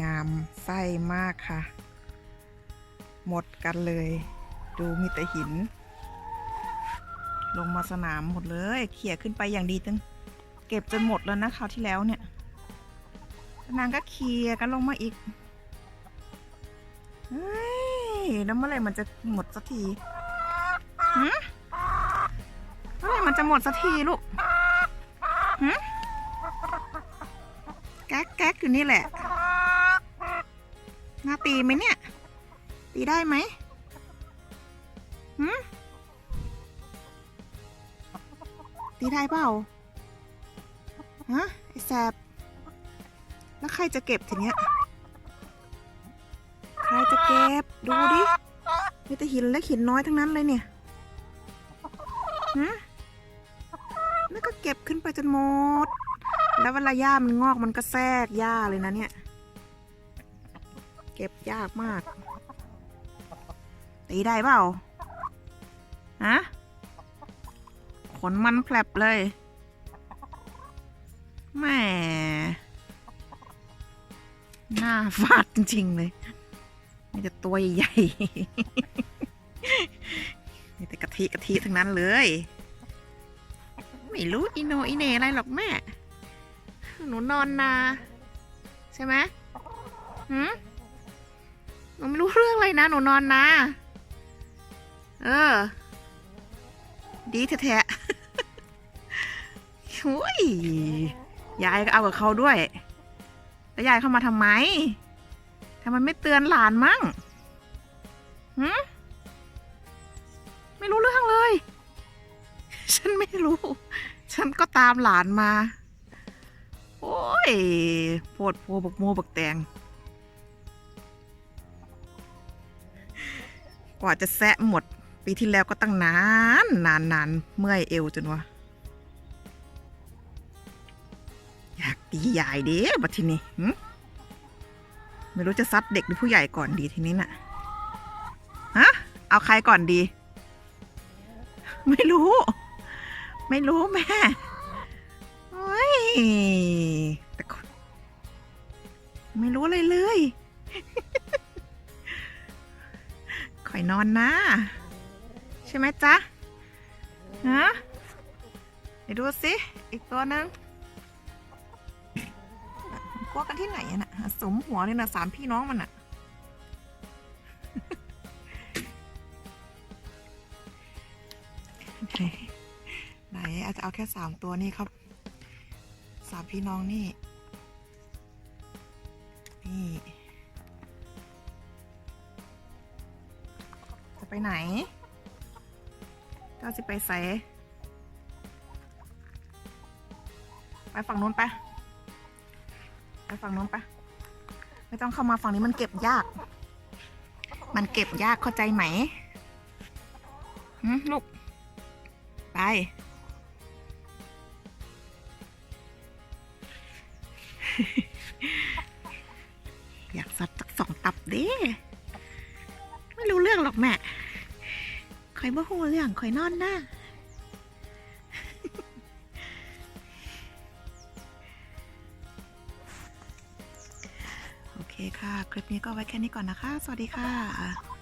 งามไส้มากค่ะ หมดกันเลย ดูมีแต่หิน ลงมาสนามหมดเลย เขี่ยขึ้นไปอย่างดีตั้งเก็บจนหมดแล้วนะคราวที่แล้วเนี่ยนางก็เคลียกันลงมาอีกเฮ้ยแล้วเมื่อไหร่มันจะหมดสักทีหืมเมื่อไหร่มันจะหมดสักทีลูกหืมแก๊กแก๊กอยู่นี่แหละ น่าตีไหมเนี่ย ตีได้ไหมหืมตีได้เปล่าฮะไอแสบแล้วใครจะเก็บทีเนี้ย ใครจะเก็บ ดูดิมีแต่หินเล็กหินน้อยทั้งนั้นเลยเนี่ยหืมแล้วก็เก็บขึ้นไปจนหมด แล้วเวลาหญ้ามันงอกมันก็แทรกหญ้าเลยนะเนี่ย เก็บยากมาก ตีได้เปล่า ฮะ ขนมันแผลบเลย แหม่หน้าฟาดจริง ๆ เลยมีแต่ตัวใหญ่ๆมีแต่กะทิกะทิทั้งนั้นเลย ไม่รู้อีโนอีเนอะไรหรอกแม่ หนูนอนนา ใช่ไหมหืม หนูไม่รู้เรื่องเลยนะ หนูนอนนาเออ ดีแท้ๆหุยยายก็เอากับเขาด้วย แล้วยายเข้ามาทำไมทำไมไม่เตือนหลานมั่งหืมไม่รู้เรื่องเลย ฉันไม่รู้ ฉันก็ตามหลานมา โอ้ย โพดโพบักโมบักแตง กว่าจะแซะหมด ปีที่แล้วก็ตั้งนานนานนานเมื่อยเอวจนวะอยากตีใหญ่เด้บัดทีนี้ไม่รู้จะซัดเด็กหรือผู้ใหญ่ก่อนดีทีนี้น่ะฮะเอาใครก่อนดี ไม่รู้ ไม่รู้แม่โอ้ยแต่ไม่รู้อะไรเลย คอยนอนนะ ใช่ไหมจ๊ะฮะเดี๋ยวดูสิ อีกตัวนึงกลัวกันที่ไหนอะน่ะสมหัวเลยนะสามพี่น้องมันอะไหนอาจจะเอาแค่สามตัวนี่ครับสามพี่น้องนี่ นี่ ไปไหนก็จะไปใส่ไปฝั่งนู้นไป ไปฝั่งนู้นไป ไม่ต้องเข้ามาฝั่งนี้มันเก็บยาก มันเก็บยากเข้าใจไหมหืมลูก ไป อยากสัตว์สักสองตับเด้ไม่รู้เรื่องหรอกแม่ คอยบ่หูเรื่องคอยนอนหน้าโอเคค่ะ คลิปนี้ก็ไว้แค่นี้ก่อนนะคะ สวัสดีค่ะ